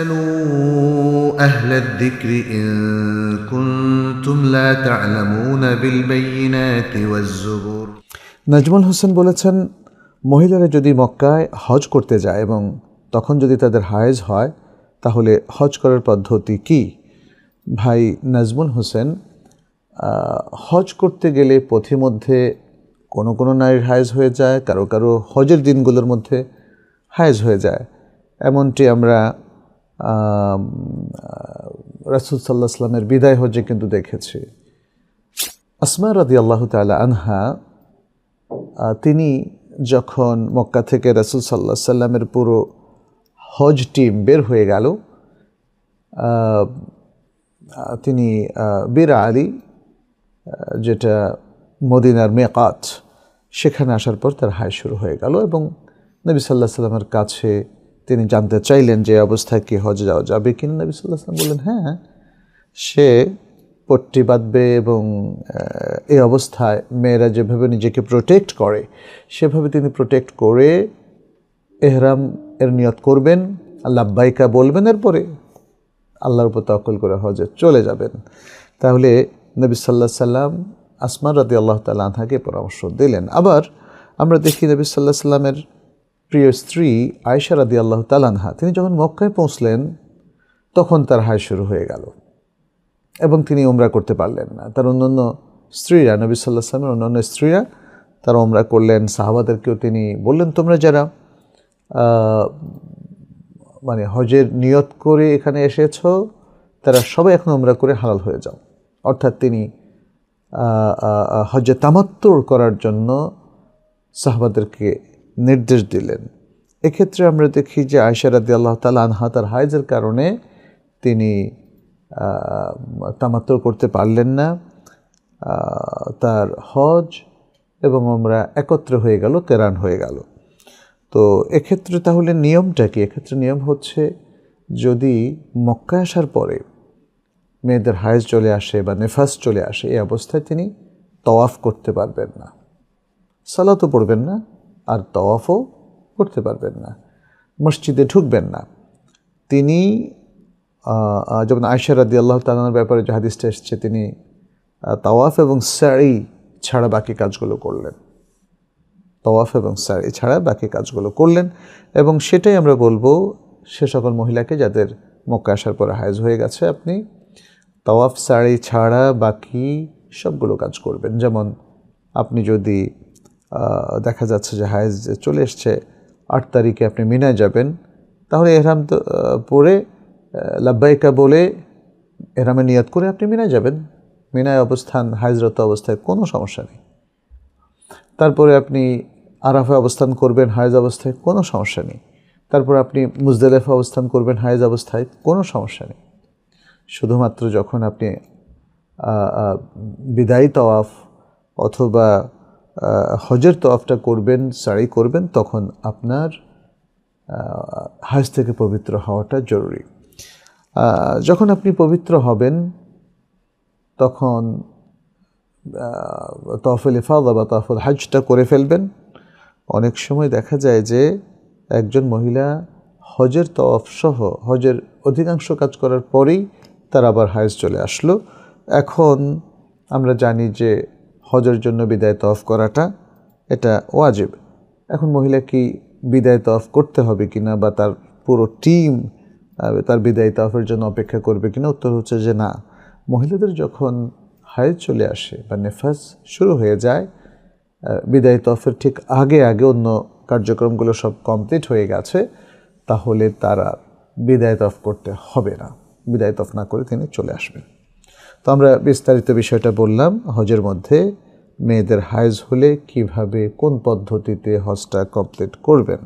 فاسألوا أهل الذكر إن كنتم لا تعلمون بالبينات والزبور নাজমুল হোসেন বলেছেন মহিলারা যদি মক্কায় হজ করতে যায় এবং তখন যদি তাদের হায়েজ হয় তাহলে হজ করার পদ্ধতি কি ভাই নাজমুল হোসেন আহ, হজ করতে গেলে পথিমধ্যে কোনো কোনো নারীর হায়েজ হয়ে যায় কারো কারো হজের দিনগুলোর মধ্যে হায়েজ হয়ে যায় এমনটি আমরা রাসুল সাল্লাহ আসলামের বিদায় হজে কিন্তু দেখেছি। আসমা রাদি আল্লাহ তালা আনহা তিনি যখন মক্কা থেকে রাসুল সাল্লাহ সাল্লামের পুরো হজ টিম বের হয়ে গেল তিনি বিরা আলী যেটা মদিনার মেকাত, সেখানে আসার পর তার হায় শুরু হয়ে গেল এবং নবী সাল্লাহ সাল্লামের কাছে তিনি জানতে চাইলেন যে অবস্থায় কি হজ যাওয়া যাবে কিনা? নবী সাল্লাহ সাল্লাম বললেন হ্যাঁ সে পট্টি বাঁধবে এবং এই অবস্থায় মেয়েরা যেভাবে নিজেকে প্রোটেক্ট করে, সেভাবে তিনি প্রোটেক্ট করে এহরাম এর নিয়ত করবেন। আল্লাব্বাইকা বলবেন, এরপরে আল্লাহর উপর তকল করে হজে চলে যাবেন। তাহলে নবী সাল্লাহ সাল্লাম আসমান রাদি আল্লাহ তালা আনহাকে পরামর্শ দিলেন। আবার আমরা দেখি নবী সাল্লাহ সাল্লামের প্রিয় স্ত্রী আয়সা রাদি আল্লাহ তালানহা তিনি যখন মক্কায় পৌঁছলেন, তখন তার হায় শুরু হয়ে গেল এবং তিনি ওমরা করতে পারলেন না। তার অন্যান্য স্ত্রীরা, নবী সাল্লাহ সাল্লামের অন্যান্য স্ত্রীরা তারা ওমরা করলেন। সাহাবাদেরকেও তিনি বললেন, তোমরা যারা মানে হজের নিয়ত করে এখানে এসেছ, তারা সবাই এখন ওমরা করে হালাল হয়ে যাও। অর্থাৎ তিনি হজে তামাত্তর করার জন্য সাহাবাদেরকে নির্দেশ দিলেন। এক্ষেত্রে আমরা দেখি যে আয়সা রাদি আল্লাহ তালা আনহা তার হাইজের কারণে তিনি তামাত্তর করতে পারলেন না। তার হজ এবং আমরা একত্র হয়ে গেল, কেরান হয়ে গেল। তো এক্ষেত্রে তাহলে নিয়মটা কি? এক্ষেত্রে নিয়ম হচ্ছে যদি মক্কা আসার পরে মেয়েদের হায়েজ চলে আসে বা নেফাস চলে আসে, এই অবস্থায় তিনি তওয়াফ করতে পারবেন না। সালাতও পড়বেন না। আর তওয়াফও করতে পারবেন না, মসজিদে ঢুকবেন না। তিনি যেমন আয়সা রাদি আল্লাহ তালার ব্যাপারে যে হাদিসটা এসছে, তিনি তাওয়াফ এবং শাড়ি ছাড়া বাকি কাজগুলো করলেন। তওয়াফ এবং শাড়ি ছাড়া বাকি কাজগুলো করলেন এবং সেটাই আমরা বলব সে সকল মহিলাকে যাদের মক্কা আসার পরে হায়েজ হয়ে গেছে, আপনি তওয়াফ শাড়ি ছাড়া বাকি সবগুলো কাজ করবেন। যেমন আপনি যদি দেখা যাচ্ছে যে হায়েজ চলে এসছে, আট তারিখে আপনি মিনায় যাবেন। তাহলে এহরাম তো পরে লাব্বাইকা বলে এহরামে নিয়াত করে আপনি মিনায় যাবেন। মিনায় অবস্থান, হায়জরত অবস্থায় কোনো সমস্যা নেই। তারপরে আপনি আরাফে অবস্থান করবেন, হায়েজ অবস্থায় কোনো সমস্যা নেই। তারপর আপনি মুজদালেফা অবস্থান করবেন, হায়েজ অবস্থায় কোনো সমস্যা নেই। শুধুমাত্র যখন আপনি বিদায়ী তওয়াফ অথবা হজের তওয়াফটা করবেন সাড়ি করবেন, তখন আপনার হাজ থেকে পবিত্র হওয়াটা জরুরি। যখন আপনি পবিত্র হবেন, তখন তফল ইফাদা বা তফল হাজটা করে ফেলবেন। অনেক সময় দেখা যায় যে, একজন মহিলা হজের তওয়াফ সহ, হজের অধিকাংশ কাজ করার পরেই তার আবার হায়েজ চলে আসলো। এখন আমরা জানি যে হজের জন্য বিদায় তফ করাটা, এটা ওয়াজিব। এখন মহিলা কি বিদায় তফ করতে হবে কিনা বা তার পুরো টিম তার বিদায় তফের জন্য অপেক্ষা করবে কিনা? উত্তর হচ্ছে যে না। মহিলাদের যখন হায়েজ চলে আসে বা নেফাস শুরু হয়ে যায় বিদায় তফের ঠিক আগে আগে অন্য কার্যক্রমগুলো সব কমপ্লিট হয়ে গেছে, তাহলে তারা বিদায় তফ করতে হবে না। বিদায় তফ না করে তিনি চলে আসবেন। তো আমরা বিস্তারিত বিষয়টা বললাম হজের মধ্যে। মেয়েদের হাইজ হলে কীভাবে কোন পদ্ধতিতে হজটা কমপ্লিট করবেন?